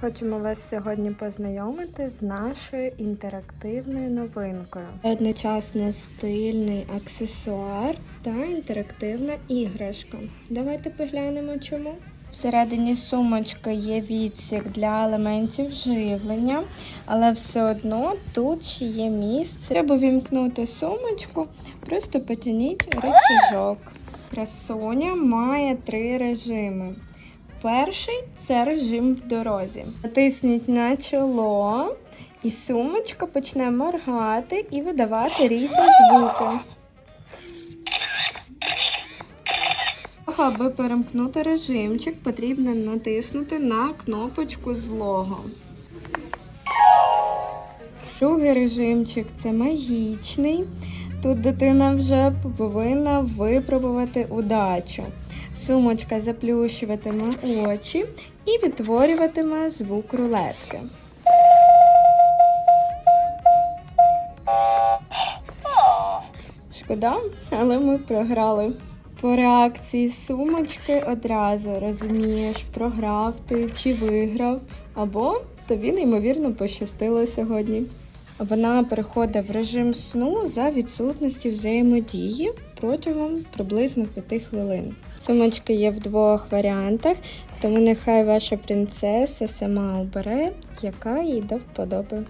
Хочемо вас сьогодні познайомити з нашою інтерактивною новинкою. Одночасно стильний аксесуар та інтерактивна іграшка. Давайте поглянемо чому. Всередині сумочки є відсік для елементів живлення, але все одно тут ще є місце. Треба вімкнути сумочку, просто потягніть рычажок. Красуня має три режими. Перший це режим в дорозі. Натисніть на чоло, і сумочка почне моргати і видавати різні звуки. Аби перемкнути режимчик, потрібно натиснути на кнопочку злого. Другий режимчик це магічний. Тут дитина вже повинна випробувати удачу. Сумочка заплющуватиме очі і відтворюватиме звук рулетки. Шкода, але ми програли. По реакції сумочки одразу розумієш, програв ти чи виграв, або тобі неймовірно пощастило сьогодні. Вона переходить в режим сну за відсутності взаємодії протягом приблизно 5 хвилин. Сумочки є в двох варіантах, тому нехай ваша принцеса сама обере, яка їй до вподоби.